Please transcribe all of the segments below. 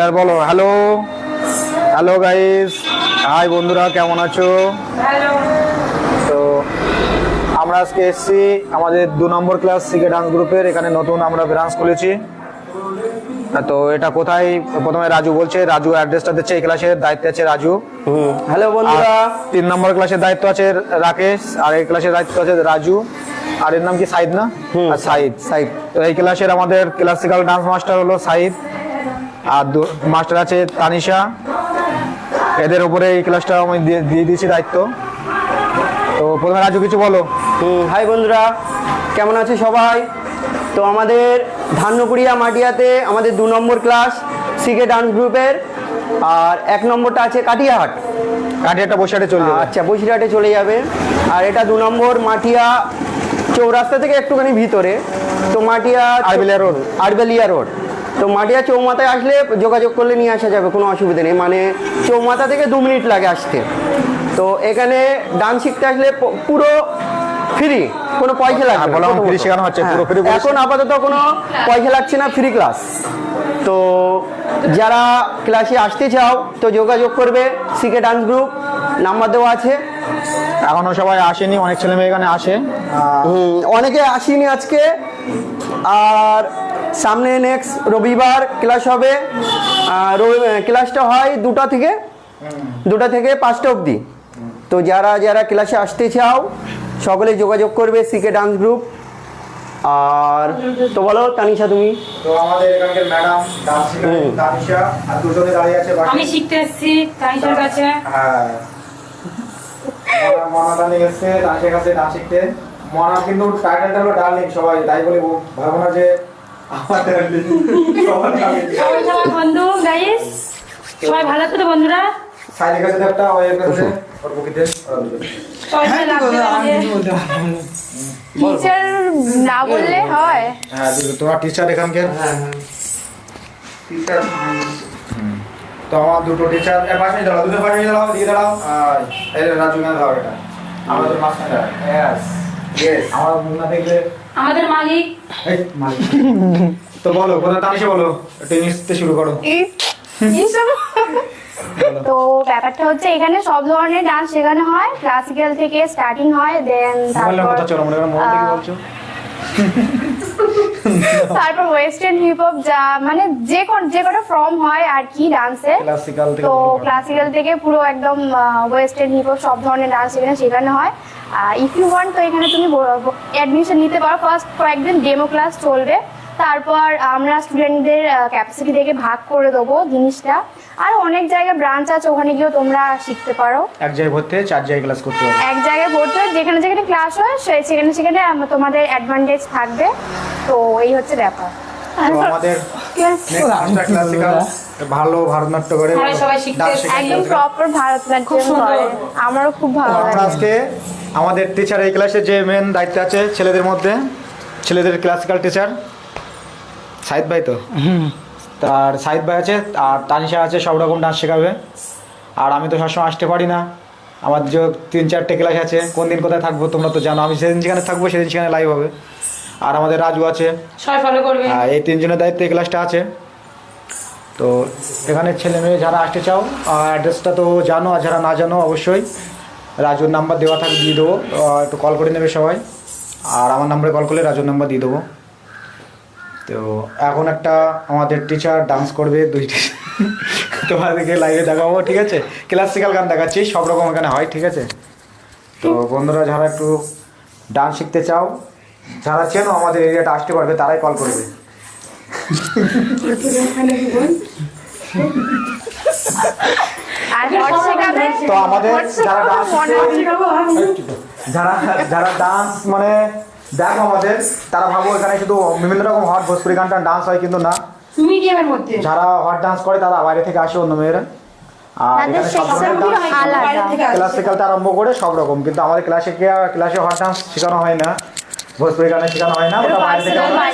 এবার বলো hello hello guys hi বন্ধুরা কেমন আছো? তো আমরা আজকে এসেছি আমাদের দু নম্বর ক্লাস সিকে ডান্স গ্রুপের এখানে নতুন আমরা ব্রাঞ্চ খুলেছি। তো এটা কোথায়? প্রথমে রাজু বলছে রাজু অ্যাড্রেসটা দিচ্ছে এই ক্লাসের দায়িত্ব আছে রাজু। হ্যালো বন্ধুরা। তিন নম্বর ক্লাসের দায়িত্ব আছে রাকেশ আর এই ক্লাসের দায়িত্ব আছে রাজু। আর এর নাম কি সাইদ না? আর সাইদ সাইদ। তো এই ক্লাসের আমাদের ক্লাসিক্যাল ডান্স মাস্টার হলো সাইদ। আর মাস্টার আছে তানিশা। এদের উপরে এই ক্লাসটা আমি দিয়ে দিয়ে দিয়েছি দায়িত্ব। তো প্রথমে রাজু কিছু বলো। হাই বন্ধুরা কেমন আছে সবাই? তো আমাদের ধান্যপুরিয়া মাটিয়াতে আমাদের দু নম্বর ক্লাস সিকে ডান্স গ্রুপের আর এক নম্বরটা আছে কাটিয়াহাট। কাঠিয়াটা বসে চলে যাবে। আচ্ছা বসিরহাটে চলে যাবে। আর এটা দু নম্বর মাটিয়া চৌরাস্তা থেকে একটুখানি ভিতরে। তো মাটিয়া আরবেলিয়া রোড। আরবেলিয়া রোড তো মাটিয়া চৌমাথায় আসলে যোগাযোগ করলে নিয়ে আসা যাবে কোনো অসুবিধা নেই। মানে চৌমাথা থেকে দু মিনিট লাগে আসতে। তো এখানে ডান্স শিখতে আসলে পুরো ফ্রি কোনো পয়সা লাগবে হ্যাঁ, না, বলো, শেখানো হচ্ছে, পুরো হ্যাঁ, free এখন আপাতত কোনো পয়সা লাগছে না ফ্রি ক্লাস তো যারা ক্লাসে আসতে চাও তো যোগাযোগ করবে সিকে ডান্স গ্রুপ নাম্বার দেওয়া আছে। এখনও সবাই আসেনি অনেক ছেলে মেয়ে এখানে আসে। অনেকে আসেনি আজকে। আর সামনে নেক্সট রবিবার ক্লাস হবে। ক্লাসটা হয় দুটা থেকে দুটা থেকে পাঁচটা অবধি। তো যারা যারা ক্লাসে আসতে চাও সকলে যোগাযোগ করবে সিকে ডান্স গ্রুপ আর তো বলো তানিশা তুমি? তো আমাদের এখানকার ম্যাডাম তানিশা আর দুজনে দাঁড়িয়ে আছে বাকি আমি শিখতে এসেছি তানিশার কাছে। হ্যাঁ। এসছে তানিশার কাছে ডান্স শিখতে। মনা কিন্তু টাইটেলটা হলো ডার্লিং সবাই তাই বলে ও ভাবো যে বন্ধু গাইস সবাই ভালো তো বন্ধুরা? সাইডের কাছে একটা কাছে ওর আমাদের? টিচার না। বললে হয় হ্যাঁ। তোমার টিচার এখানকার? টিচার তো আমার দুটো টিচার এর পাশে দাঁড়াও দুটো পাশে দাঁড়াও দিয়ে দাঁড়াও। আর এই রাজু না দাও এটা। আমাদের মাঝখানে দাঁড়াও। ইয়েস ইয়েস আমার মুখ না দেখলে আমাদের মালিক। তো বলো কোথায় তানিশে বলো? টেনিস থেকে শুরু করো। তো ব্যাপারটা হচ্ছে এখানে সব ধরনের ডান্স শেখানো হয়। ক্লাসিক্যাল থেকে স্টার্টিং হয় দেন তারপর কথা চলো মনে করো মন থেকে বলছো। তারপর ওয়েস্টার্ন হিপ হপ যা মানে যে কোন যে কটা ফর্ম হয় আর কি থেকে তো ক্লাসিক্যাল থেকে পুরো একদম ওয়েস্টার্ন হিপ হপ সব ধরনের ডান্স এখানে শেখানো হয়। ইফ ইউ ওয়ান্ট তো এখানে তুমি অ্যাডমিশন নিতে পারো। ফার্স্ট কয়েকদিন ডেমো ক্লাস চলবে। তারপর আমরা স্টুডেন্টদের ক্যাপাসিটি দেখে ভাগ করে দেবো জিনিসটা। আর অনেক জায়গায় ব্রাঞ্চ আছে ওখানে গিয়েও তোমরা শিখতে পারো। এক জায়গায় ভর্তি হয়ে চার জায়গায় ক্লাস করতে হবে। এক জায়গায় ভর্তি হয় যেখানে যেখানে ক্লাস হয় সেখানে সেখানে তোমাদের অ্যাডভান্টেজ থাকবে। তো এই হচ্ছে ব্যাপার। আমাদের ভালো ভারতনাট্য করে। আমরা সবাই শিখতে ডান্স এসেছি। শেখায় একদম প্রপার ভারতনাট্যম করে। আমারও খুব ভালো লাগে। আজকে আমাদের টিচার এই ক্লাসে যে মেন দায়িত্ব আছে ছেলেদের মধ্যে ছেলেদের ক্লাসিক্যাল টিচার সাহিদ ভাই তো? তার সাহিদ ভাই আছে আর তানিশা আছে সব রকম ডান্স শেখাবে। আর আমি তো সবসময় আসতে পারি না। আমার যে তিন চারটে ক্লাস আছে কোন দিন কোথায় থাকব তোমরা তো জানো। আমি সেদিন যেখানে থাকব সেদিন সেখানে লাইভ হবে। আর আমাদের রাজু আছে। হ্যাঁ, এই তিনজনের দায়িত্বে এই ক্লাসটা আছে। তো এখানে ছেলে মেয়ে যারা আসতে চাও অ্যাড্রেসটা তো জানো আর যারা না জানো অবশ্যই। রাজুর নাম্বার দেওয়া থাকবে দিয়ে দেবো। একটু কল করে নেবে সবাই। আর আমার নাম্বারে কল করলে রাজুর নাম্বার দিয়ে দেবো। তো এখন একটা আমাদের টিচার ডান্স করবে দুইটি তোমাদেরকে লাইভে দেখাবো ঠিক আছে? ক্লাসিক্যাল গান দেখাচ্ছি সব রকম এখানে হয় ঠিক আছে? তো বন্ধুরা যারা একটু ডান্স শিখতে চাও যারা চেনো আমাদের এরিয়াটা আসতে পারবে তারাই কল করবে। তো আমাদের যারা ডান্স যারা যারা ডান্স মানে দেখো আমাদের তারা ভাবো এখানে শুধু বিভিন্ন রকম হট ভোজপুরি গান টান ডান্স হয় কিন্তু না। মিডিয়ামের মধ্যে? যারা হট ডান্স করে তারা বাইরে থেকে আসে অন্য মেয়েরা। আর এখানে সব ক্লাসিক্যাল থেকে আরম্ভ করে সব রকম। কিন্তু আমাদের ক্লাসে ক্লাসে হট ডান্স শেখানো হয় না। ভোজপুরি গানে শেখানো হয় না ওটা বাইরে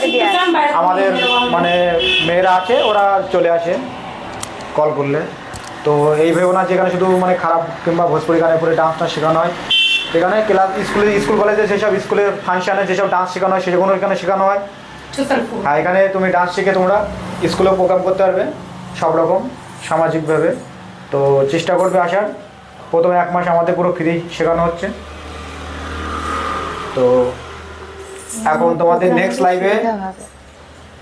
থেকে। আমাদের মানে মেয়েরা আছে ওরা চলে আসে কল করলে। তো এই ভেবো না যেখানে শুধু মানে খারাপ কিংবা ভোজপুরি গানের উপরে ডান্সটা শেখানো হয়। সেখানে ক্লাস স্কুলে স্কুল কলেজে যেসব স্কুলের ফাংশনে যেসব ডান্স শেখানো হয় সেগুলো এখানে শেখানো হয়। আর এখানে তুমি ডান্স শিখে তোমরা স্কুলেও প্রোগ্রাম করতে পারবে সব রকম সামাজিকভাবে। তো চেষ্টা করবে আসার। প্রথমে এক মাস আমাদের পুরো ফ্রি শেখানো হচ্ছে। তো এখন তোমাদের নেক্সট লাইভে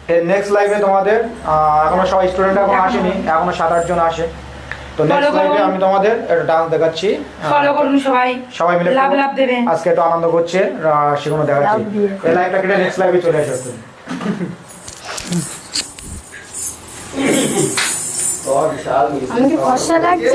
এর নেক্সট লাইভে তোমাদের এখনও সবাই স্টুডেন্ট এখন আসেনি এখনও সাত আট জন আসে। তো নেক্সট লাইভে আমি তোমাদের একটা ডান্স দেখাচ্ছি। ফলো করুন সবাই। সবাই মিলে লাভ লাভ দেবে আজকে একটু আনন্দ করছে আহ, সেগুলো দেখাচ্ছি। এই লাইভটা কেটে নেক্সট লাইভে চলে আসো। তুমি আমি কি ফর্সা লাগছে।